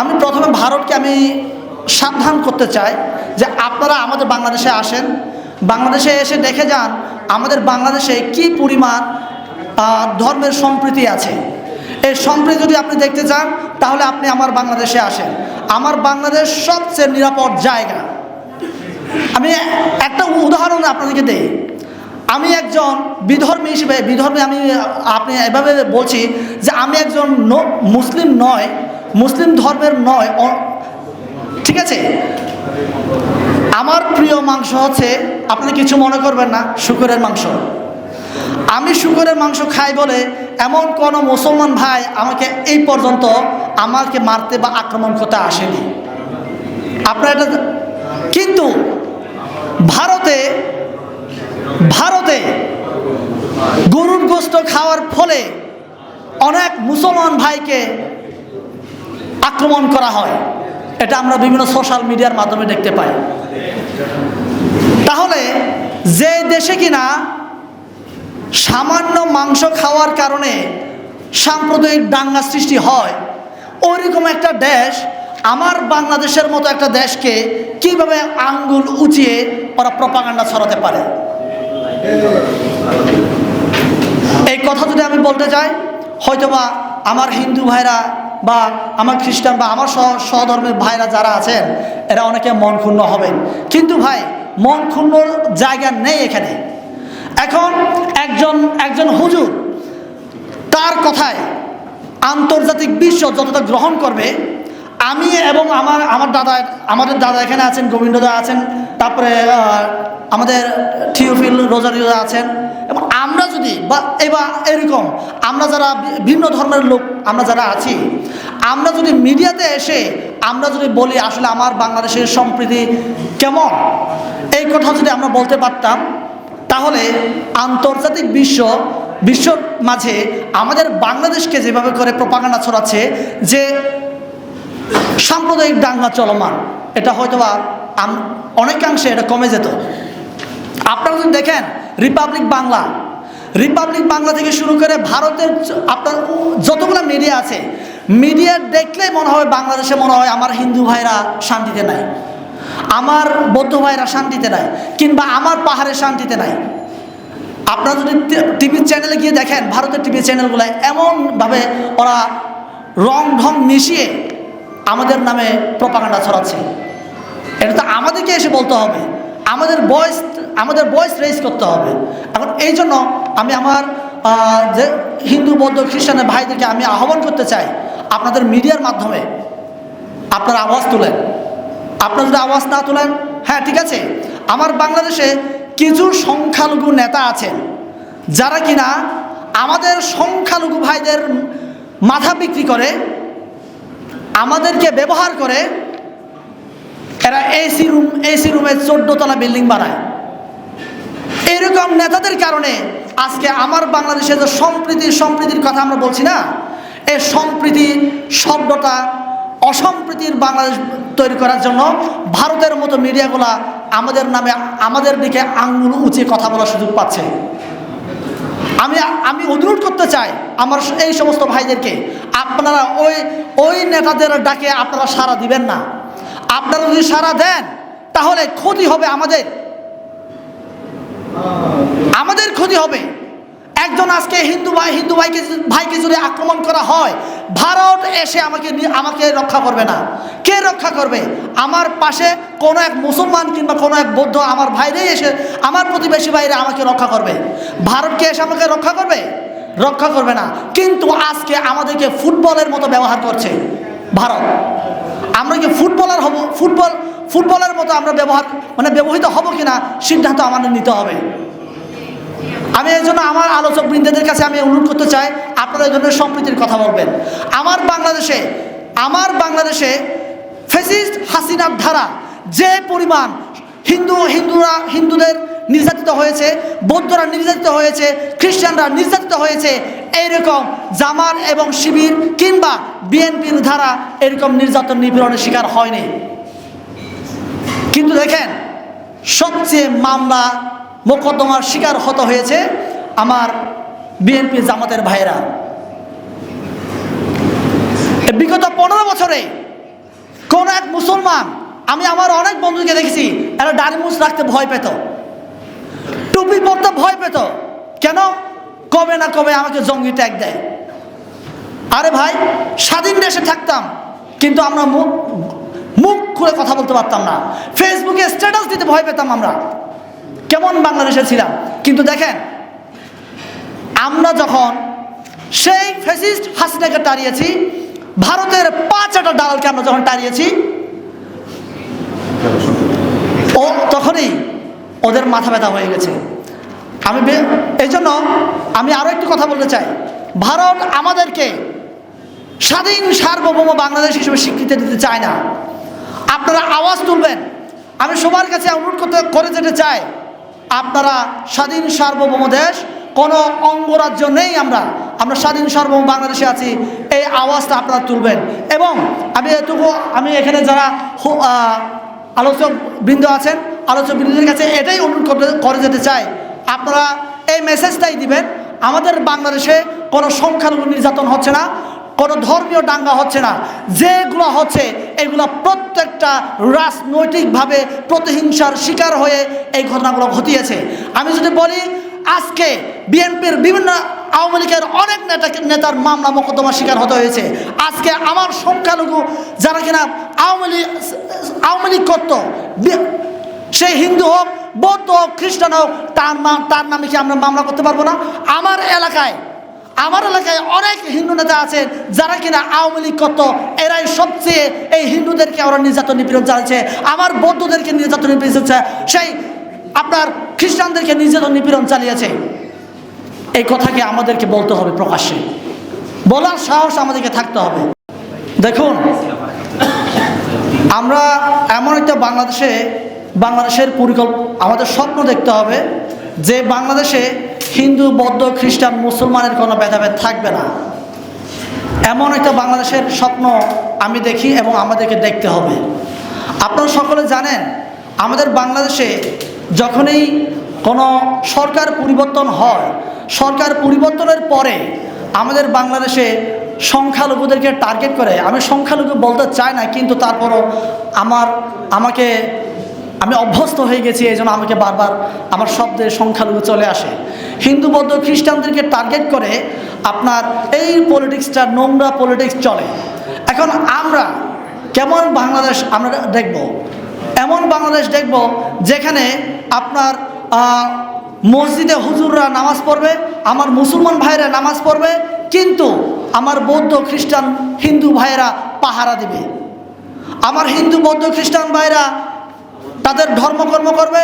আমি প্রথমে ভারতকে আমি সাবধান করতে চাই যে আপনারা আমাদের বাংলাদেশে আসেন, বাংলাদেশে এসে দেখে যান আমাদের বাংলাদেশে কি পরিমাণ ধর্মের সম্প্রীতি আছে। এই সম্প্রীতি যদি আপনি দেখতে চান, তাহলে আপনি আমার বাংলাদেশে আসেন। আমার বাংলাদেশ সবচেয়ে নিরাপদ জায়গা। আমি একটা উদাহরণ আপনাদেরকে দেই। আমি একজন বিধর্মী হিসেবে, বিধর্মী আমি, আপনি এভাবে বলছি যে আমি একজন মুসলিম নয় মুসলিম ধর্মের নয় ঠিক আছে? আমার প্রিয় মাংস হচ্ছে, আপনি কিছু মনে করবেন না, শুকরের মাংস। আমি শুকরের মাংস খাই বলে এমন কোনো মুসলমান ভাই আমাকে এই পর্যন্ত আমাকে মারতে বা আক্রমণ করতে আসেনি। আপনার এটা কিন্তু ভারতে ভারতে গরুর গোস্ত খাওয়ার ফলে অনেক মুসলমান ভাইকে আক্রমণ করা হয়। এটা আমরা বিভিন্ন সোশ্যাল মিডিয়ার মাধ্যমে দেখতে পাই। তাহলে যে দেশে কিনা সামান্য মাংস খাওয়ার কারণে সাম্প্রদায়িক দাঙ্গা সৃষ্টি হয়, ওইরকম একটা দেশ, আমার বাংলাদেশের মতো একটা দেশকে কীভাবে আঙ্গুল উঁচিয়ে ওরা প্রপাগান্ডা ছড়াতে পারে? এই কথা যদি আমি বলতে চাই, হয়তোবা আমার হিন্দু ভাইরা বা আমার খ্রিস্টান বা আমার সহ সহধর্মের ভাইরা যারা আছেন, এরা অনেকে মন ক্ষুণ্ণ হবেন। কিন্তু ভাই, মন ক্ষুণ্ণ জায়গা নেই এখানে। এখন একজন একজন হুজুর তার কথায় আন্তর্জাতিক বিশ্ব যতটা গ্রহণ করবে, আমি এবং আমার আমার দাদা, আমাদের দাদা এখানে আছেন, গোবিন্দ দা আছেন, তারপরে আমাদের থিওফিল রোজারিও আছেন। এবং আমরা যদি বা এবার এরকম, আমরা যারা ভিন্ন ধর্মের লোক, আমরা যারা আছি আমরা যদি মিডিয়াতে এসে, আমরা যদি বলি আসলে আমার বাংলাদেশের সম্প্রীতি কেমন, এই কথা যদি আমরা বলতে পারতাম, তাহলে আন্তর্জাতিক বিশ্ব, বিশ্বর মাঝে আমাদের বাংলাদেশকে যেভাবে করে প্রপাগান্ডা ছড়াচ্ছে, যে সাম্প্রদায়িক দাঙ্গা চলমান, এটা হয়তোবা অনেকাংশে এটা কমে যেত। আপনারা যদি দেখেন রিপাবলিক বাংলা রিপাবলিক বাংলা থেকে শুরু করে ভারতের আপনার যতগুলো মিডিয়া আছে মিডিয়া দেখলেই মনে হয় বাংলাদেশে মনে হয় আমার হিন্দু ভাইরা শান্তিতে নাই, আমার বৌদ্ধ ভাইরা শান্তিতে নাই, কিংবা আমার পাহাড়ে শান্তিতে নাই। আপনারা যদি টিভি চ্যানেলে গিয়ে দেখেন, ভারতের টিভি চ্যানেলগুলো এমনভাবে ওরা রং ঢং মিশিয়ে আমাদের নামে প্রপাগান্ডা ছড়াচ্ছে। এটা তো আমাদেরকে এসে বলতে হবে। আমাদের বয়স আমাদের বয়স রেজ করতে হবে। এখন এই জন্য আমি আমার যে হিন্দু, বৌদ্ধ, খ্রিস্টানের ভাইদেরকে আমি আহ্বান করতে চাই আপনাদের মিডিয়ার মাধ্যমে আপনারা আওয়াজ তুলেন। আপনারা যদি আওয়াজ না তোলেন হ্যাঁ ঠিক আছে। আমার বাংলাদেশে কিছু সংখ্যালঘু নেতা আছেন, যারা কিনা আমাদের সংখ্যালঘু ভাইদের মাথা বিক্রি করে, আমাদেরকে ব্যবহার করে এরা এসি রুম, এসি রুমে চোদ্দতলা বিল্ডিং বানায়। এরকম নেতাদের কারণে আজকে আমার বাংলাদেশে যে সম্প্রীতি, সম্প্রীতির কথা আমরা বলছি না এই সম্প্রীতি শব্দটা অসম্প্রীতির বাংলাদেশ তৈরি করার জন্য ভারতের মতো মিডিয়াগুলা আমাদের নামে, আমাদের দিকে আঙ্গুল উঁচিয়ে কথা বলার সুযোগ পাচ্ছে। আমি আমি অনুরোধ করতে চাই আমার এই সমস্ত ভাইদেরকে, আপনারা ওই ওই নেতাদের ডাকে আপনারা সাড়া দিবেন না। আপনারা যদি সাড়া দেন, তাহলে ক্ষতি হবে আমাদের। আমাদের ক্ষতি হবে। একজন আজকে হিন্দু ভাই, হিন্দু ভাইকে ভাইকে যদি আক্রমণ করা হয়, ভারত এসে আমাকে আমাকে রক্ষা করবে না। কে রক্ষা করবে? আমার পাশে কোনো এক মুসলমান কিংবা কোনো এক বৌদ্ধ আমার ভাইরাই এসে আমার প্রতিবেশী ভাইরা আমাকে রক্ষা করবে। ভারতকে এসে আমাকে রক্ষা করবে? রক্ষা করবে না। কিন্তু আজকে আমাদেরকে ফুটবলের মতো ব্যবহার করছে ভারত। আমরা কি ফুটবলার হব? ফুটবল ফুটবলের মতো আমরা ব্যবহার মানে ব্যবহৃত হব কিনা সিদ্ধান্ত আমাদের নিতে হবে। আমি এই জন্য আমার আলোচক বৃন্দদের কাছে আমি অনুরোধ করতে চাই, আপনারা এই ধরনের সম্প্রীতির কথা বলবেন। আমার বাংলাদেশে আমার বাংলাদেশে ফেসিস্ট হাসিনার ধারা যে পরিমাণ হিন্দু, হিন্দুরা, হিন্দুদের নির্যাতিত হয়েছে, বৌদ্ধরা নির্যাতিত হয়েছে, খ্রিস্টানরা নির্যাতিত হয়েছে, এইরকম জামার এবং শিবির কিংবা বিএনপির ধারা এরকম নির্যাতন নিপীড়নের শিকার হয়নি। কিন্তু দেখেন, সবচেয়ে মামলা মোকদ্দমার শিকার হত হয়েছে আমার বিএনপি জামাতের ভাইয়েরা। বিগত পনেরো বছরে কোন এক মুসলমান, আমি আমার অনেক বন্ধুকে দেখেছি, এরা মুছ রাখতে ভয় পেত। টুপি পরতে ভয় পেত। কেন? কবে না কবে আমাকে জঙ্গি ট্যাগ দেয়। আরে ভাই, স্বাধীন দেশে থাকতাম, কিন্তু আমরা মুখ মুখ খুলে কথা বলতে পারতাম না। ফেসবুকে স্ট্যাটাস দিতে ভয় পেতাম আমরা। কেমন বাংলাদেশে ছিলাম? কিন্তু দেখেন, আমরা যখন সেই ফেসিস্ট হাসিনাকে তাড়িয়েছি, ভারতের পাঁচ একটা দালালকে আমরা যখন তাড়িয়েছি, ও তখনই ওদের মাথা ব্যথা হয়ে গেছে। আমি এই জন্য আমি আরও একটু কথা বলতে চাই। ভারত আমাদেরকে স্বাধীন সার্বভৌম বাংলাদেশ হিসেবে স্বীকৃতি দিতে চায় না। আপনারা আওয়াজ তুলবেন। আমি সবার কাছে অনুরোধ করতে করে যেতে চাই। আপনারা স্বাধীন সার্বভৌম দেশ কোনো অঙ্গরাজ্য নেই আমরা। আমরা স্বাধীন সার্বভৌম বাংলাদেশে আছি। এই আওয়াজটা আপনারা তুলবেন। এবং আমি এটুকু, আমি এখানে যারা আলোচক বৃন্দ আছেন, আলোচক বৃন্দদের কাছে এটাই অনুরোধ করে যেতে চাই। আপনারা এই মেসেজটাই দিবেন, আমাদের বাংলাদেশে কোনো সংখ্যালঘু নির্যাতন হচ্ছে না। কোনো ধর্মীয় দাঙ্গা হচ্ছে না। যেগুলো হচ্ছে, এগুলো প্রত্যেকটা রাজনৈতিকভাবে প্রতিহিংসার শিকার হয়ে এই ঘটনাগুলো ঘটিয়েছে। আমি যদি বলি, আজকে বিএনপির বিভিন্ন আওয়ামী লীগের অনেক নেতা নেতার মামলা মোকদ্দমার শিকার হতে হয়েছে। আজকে আমার সংখ্যালঘু যারা কিনা আওয়ামী লীগ আওয়ামী লীগ করত সে হিন্দু হোক, বৌদ্ধ হোক, খ্রিস্টান হোক, তার তার নামে কি আমরা মামলা করতে পারব না? আমার এলাকায় আমার এলাকায় অনেক হিন্দু নেতা আছে যারা কিনা আওয়ামী লীগ করতো। এরাই সবচেয়ে এই হিন্দুদেরকে ওরা নির্যাতন নিপীড়ন চালাচ্ছে। আমার বৌদ্ধদেরকে নির্যাতন নিপীড়ন সেই আপনার খ্রিস্টানদেরকে নির্যাতন নিপীড়ন চালিয়েছে। এই কথাকে আমাদেরকে বলতে হবে প্রকাশ্যে। বলার সাহস আমাদেরকে থাকতে হবে। দেখুন, আমরা এমন একটা বাংলাদেশে, বাংলাদেশের পরিকল্প, আমাদের স্বপ্ন দেখতে হবে যে বাংলাদেশে হিন্দু, বৌদ্ধ, খ্রিস্টান, মুসলমানের কোনো ভেদাভেদ থাকবে না। এমন একটা বাংলাদেশের স্বপ্ন আমি দেখি এবং আমাদেরকে দেখতে হবে। আপনারা সকলে জানেন, আমাদের বাংলাদেশে যখনই কোনো সরকার পরিবর্তন হয়, সরকার পরিবর্তনের পরে আমাদের বাংলাদেশে সংখ্যালঘুদেরকে টার্গেট করে। আমি সংখ্যালঘু বলতে চাই না, কিন্তু তারপরও আমার, আমাকে, আমি অভ্যস্ত হয়ে গেছি, এই জন্য আমাকে বারবার আমার শব্দের সংখ্যালঘু চলে আসে। হিন্দু, বৌদ্ধ, খ্রিস্টানদেরকে টার্গেট করে আপনার এই পলিটিক্সটা নোংরা পলিটিক্স চলে। এখন আমরা কেমন বাংলাদেশ আমরা দেখব? এমন বাংলাদেশ দেখব যেখানে আপনার মসজিদে হুজুররা নামাজ পড়বে, আমার মুসলমান ভাইরা নামাজ পড়বে, কিন্তু আমার বৌদ্ধ, খ্রিস্টান, হিন্দু ভাইয়েরা পাহারা দিবে। আমার হিন্দু, বৌদ্ধ, খ্রিস্টান ভাইরা তাদের ধর্মকর্ম করবে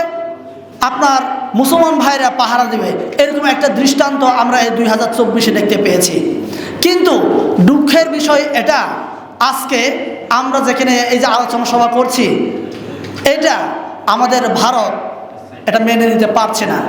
আপনার মুসলমান ভাইরা পাহারা দেবে। এরকম একটা দৃষ্টান্ত আমরা এই দুই হাজার চব্বিশে দেখতে পেয়েছি। কিন্তু দুঃখের বিষয় এটা, আজকে আমরা যেখানে এই যে আলোচনা সভা করছি, এটা আমাদের ভারত এটা মেনে নিতে পারছে না।